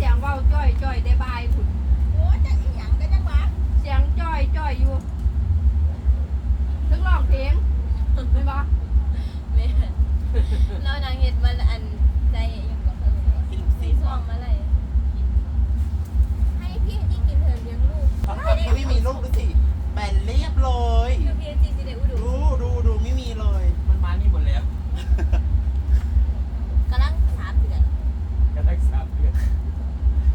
เสียงเว้าจ้อยจ้อยได้บายพุ่นโอ้จังอีหยังก็จังหวะเสียงจ้อยจ้อยอยู่ถึงร้องเพลงไม่บอกแม่เรานางเห็ดมันอันใจยังกับเพิ่นสีซ่องมาเลย ให้พี่นี่กินเถอะเลี้ยงลูก พี่ไม่มีลูกดูสิแบนเรียบเลย คือพีเอจีซีเดอุดู ดูดูดูไม่มีเลย มันมานี่หมดแล้ว กำลังสามเดือน จะได้สามเดือน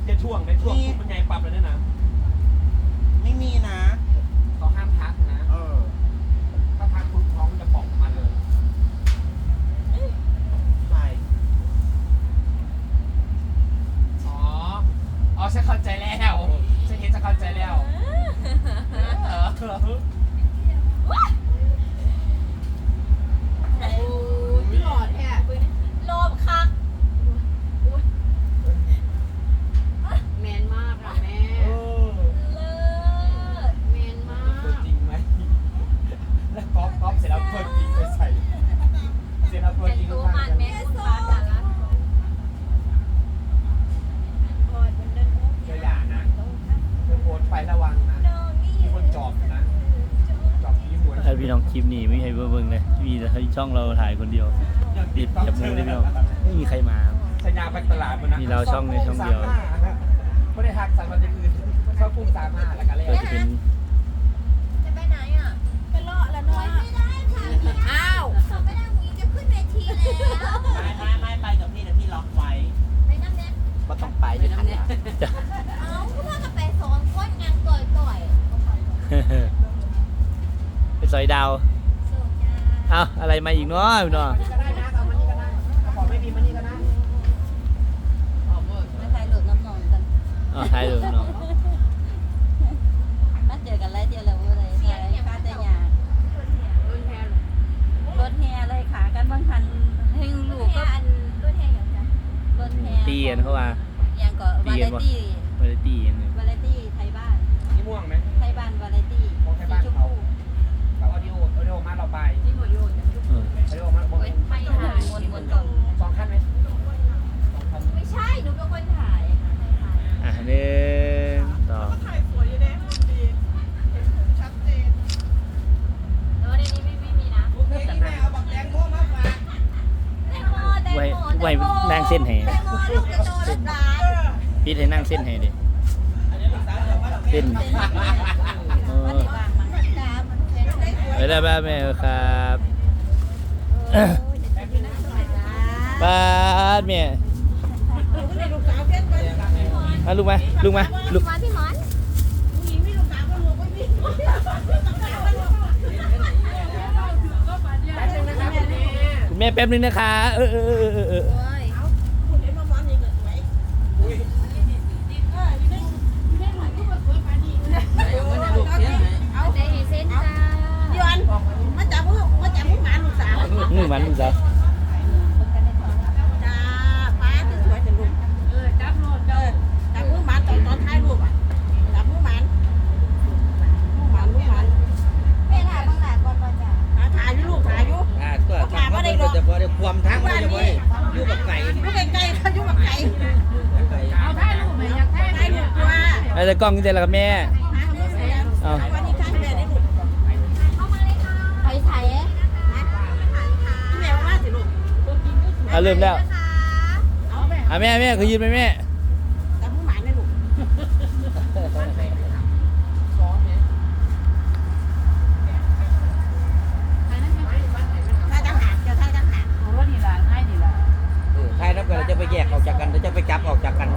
จะ ช่วงในช่วงปุ๊บมันใหญ่ปรับเลยนะนะไม่มีนะ เขาห้ามทักนะ เออ ถ้าทักปุ๊บท้องจะป่องมาเลยใช่อ๋อ อ๋อฉันเข้าใจแล้วฉันเห็นฉันเข้าใจแล้ว เออ โอ้ยหลอดแท้ โลภคัก แมนมากค่ะแม่ เออ เลิศ แมนมา ตัว ก จริงไหม แล้วก๊อปก๊อปเสร็จแล้วตัวจริงไปใส่ เสร็จแล้วตัว แต่ง จริง ตัว ข้าง มัน ๆ แม่คุณฟ้าดารา ก่อนมันเดินมุก เธออย่านะเธอโพสต์ไประวังนะ น้องนี่ มีคนจอบอยู่นะ จอบยี่หัว ถ้าพี่น้อง คลิปนี้ไม่ให้เบิ่งเลย มีแต่ให้ช่องเราถ่ายคนเดียวติดจับมือเลยพี่น้องไม่มีใครมา สัญญาไปตลาดมันนะมีเราช่องในช่องเดียว ไม่ได้ทักสั่งมาจากอื่นเข้ากุ้งสามห้าแล้วกันเลยก็จะเป็นจะไปไหนอะไปเลาะแล้วเนาะไม่ได้ค่ะอ้าวเขาไม่ได้หวีจะขึ้นเวทีแล้วไม่ไม่ไม่ไปกับพี่นะพี่ล็อกไว้ไปนั่นแน่ก็ต้องไปด้วยกันนะจะเอ้าเพื่อนก็ไปสองคนงานต่อยต่อย เป็นซอยดาวส่งยาเอาอะไรมาอีกเนาะพี่น้องก็ได้นะเอามานี่ก็ได้ขอไม่มีมานี่ก็ได้มาถ่ายรูปน้ำนองกันเอาถ่ายรูปน้องมาเจอกันไล่เดียวแล้วเลยถ่ายฟ้าแต่ยารุ่นแทนรถแห่เลยขากันบางคันให้ลูกแค่ก็อันรุ่นแทนอย่างจ้ะรถแห่ตีกันเพราะว่ายังก็วาไรตี้ไม่ได้ตีกันเลยวาไรตี้ไทยบ้านนี่ม่วงไหมไทยบ้านวาไรตี้ โอออดิโอมาเราไปที่หมดโยนจะเออออดิโอมาบนไปถ่ายวนวนก่อนสองขั้นไหมสองขั้นไม่ใช่ หนูเป็นคนถ่าย อะหนึ่งสองเออในนี้ไม่ไม่มีนะไว้ไว้นั่งเส้นให้แตงโมลูกจะโตแล้วจ้าพี่ให้นั่งเส้นให้ดิเส้น เอมันอในบ้านมันจ้ามัน เป็นไปได้บ้าแม่ครับบ้านแม่มาลุกมาลุกมาลุกหมอนพี่หมอนคุณแม่แป๊บนึงนะคะ เออเออเออเออเออ เอาได้เส้นจ้า ย้อนมาจับมือมาจับมือหมาลูกสาว หนึ่งวันลูกสาว จ้าป้าที่สวยจังลูก เออจับโลด เออจับมือหมาตอนตอนท้ายรูปอะจับมือหมามือหมามือหมา แม่ถ่ายบางหลายก่อนก่อนจ้า หาถ่ายอยู่ลูกถ่ายอยู่ อ่าก็ทำมันก็จะพอได้ความทั้งมันจะพอได้อยู่กับไก่ อยู่ไกลๆเขาอยู่กับไก่ เอาถ่ายรูปไหมอยากถ่าย ถ่ายรูปตัว ไอ้ แต่กล้องนี่แต่ละครับแม่หามือแสนเอาวันนี้ถ่ายแม่ได้ลูกเข้ามาเลยค่ะไปถ่ายพี่แมวมาสิลูกเอาเริ่มแล้วเอาแม่อะแม่แม่คือยืนไหมแม่ จับมือหมาได้ลูก ซ้อนเนี่ย ถ่ายต่างหากจะถ่ายต่างหาก โอ้นี่ล่ะถ่ายนี่ล่ะ ใครนับกันจะไปแยกออกจากกันจะไปจับออกจากกัน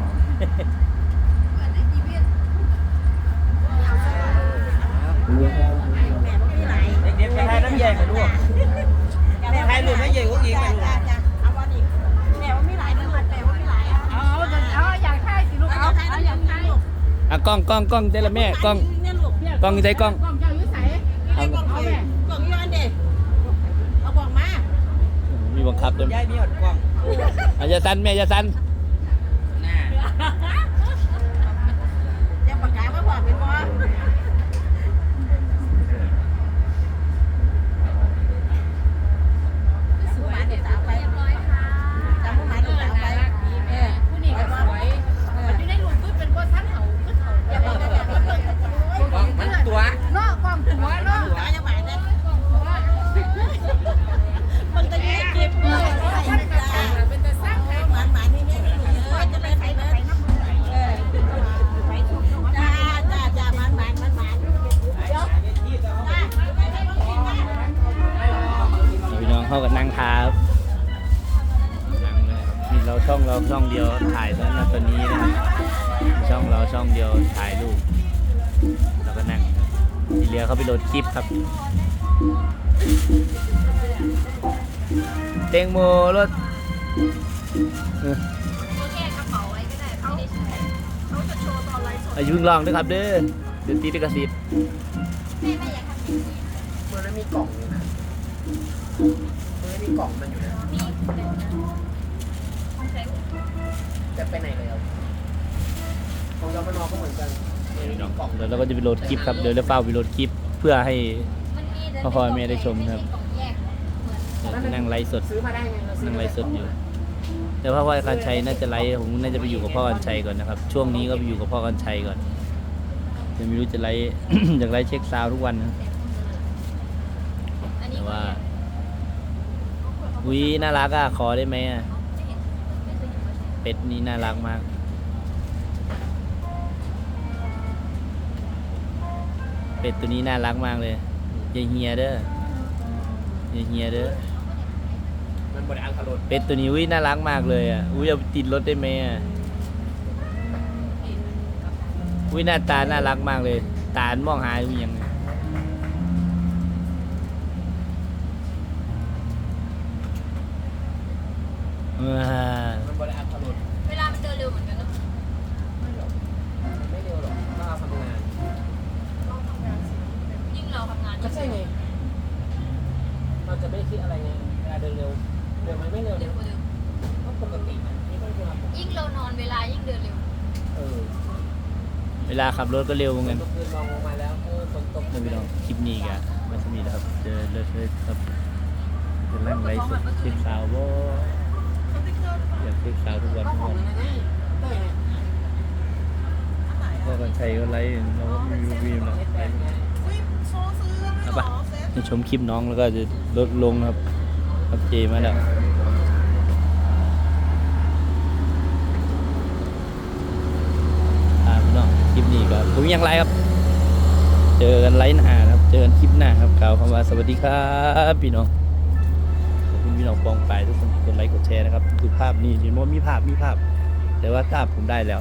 แม่บ่มีหลาย เด็กๆไปให้น้ำใหญ่มาลูก ถ่ายรูปให้ใหญ่กว่าอีกไหมลูก จ้าจ้าเอาวันนี้แม่บ่มีหลายเด้อแม่บ่มีหลายอะ เอาเอาเอาอยากถ่ายสิลูก เอา เอา ถ่าย เอา น้ำ อยาก ใหญ่ ถ่าย ลูก อะ กล้องกล้องกล้องแต่ละแม่กล้องเนี่ยลูกกล้องอยู่ไหนกล้องกล้องเจ้าอยู่ไสเอากล่องเอาแม่กล่องย้อนเด็เอากล่องมา มีบังคับด้วยยายมีหอดกล้องอะอย่าสั่นแม่อย่าสั่นน่ ช่องเดียวถ่ายตอนนั้นตอนนี้นะครับช่องเราช่องเดียวถ่ายรูปแล้วก็นั่งครับที่เหลือเขาไปโหลดคลิปครับ เตงโมรถเออแค่กระเป๋าไว้ก็ได้ไม่ได้ใช้เขาจะโชว์ตอนไลฟ์สดอายุเพิ่งลองด้วยครับเด้อเดี๋ยวตีลิขสิทธิ์แม่ไม่อยากทำอย่างนี้มันไม่มีกล่องอยู่นะมันไม่มีกล่องมันอยู่นะ จะไปไหนแล้วของยอมนอก็เหมือนกันมันไม่มีกล่องเดี๋ยวเราก็จะไปโหลดคลิปครับ เดี๋ยวเราเฝ้าไปโหลดคลิปเพื่อให้มันมีแต่พ่อพ่อแม่ได้ชมครับกล่องแยกเหมือนเดี๋ยวจะนั่งไลฟ์สด ซื้อมาได้ไงเราซื้อนั่งมาไลฟ์สดอยู่ แต่พ่อพ่อการชัยน่าจะไลฟ์ผมน่าจะไปอยู่กับพ่อกันชัยก่อนนะครับ ช่วงนี้ก็ไปอยู่กับพ่อกันชัยก่อนจะไม่รู้จะไลฟ์ อยากไลฟ์เช็คซาวด์ทุกวันนะอันนี้แต่ว่าวิน่ารักอะขอได้ไหมอะ เป็ดนี่น่ารักมาก เป็ดตัวนี้น่ารักมากเลยอย่าเฮียเด้ออย่าเฮียเด้อ มันบริอังคารถเป็ดตัวนี้อุ้ยน่ารักมากเลยอะ อุ้ยเอาไปติดรถได้ไหมอะ อุ้ยหน้าตาน่ารักมากเลย ตาอันมองหาอยู่ยังไงอ่ามันบริอังคารถ เวลามันเดินเร็วเหมือนกันเนอะ ไม่เร็วหรอกถ้าเราทำงาน ยิ่งเราทำงาน ก็ใช่ไง เราจะไม่คิดอะไรไงเวลาเดินเร็ว เดินมันไม่เร็วเร็เร็ววกว่าเดิมก็ปกติมันนี่ก็เวลาปกติยิ่งเรานอนเวลายิ่งเดินเร็วเออเวลาขับรถก็เร็วเหมือนกันเมื่อคืนมองลงมาแล้วเออฝนตกท่านพี่น้องคลิปนี้กันมาสมีนะครับ เจอเลิศเลยครับจะนั่งไลฟ์สดเช็คสาวบ่อยากเช็คสาวทุกวันก็ทุกของวัน นั่นไงเต้ยไงพ่อกันชัยก็ไลฟ์เราก็ไม่มีวีมหรอกไลฟ์อุ้ยโชว์ซื้อ เลยเหรอเซ็ตให้ชมคลิปน้องแล้วก็จะลดลงครับครับเจมาแล้วอ่าพี่น้องคลิปนี้ก็ผมยังไลฟ์ครับ เจอกันไลฟ์หน้านะครับ เจอกันคลิปหน้าครับกล่าวคำว่าสวัสดีครับพี่น้องขอบคุณพี่น้องปองไปทุกคนที่กดไลค์กดแชร์นะครับดูภาพนี่เห็นว่ามีภาพมีภาพ แต่ว่าภาพผมได้แล้ว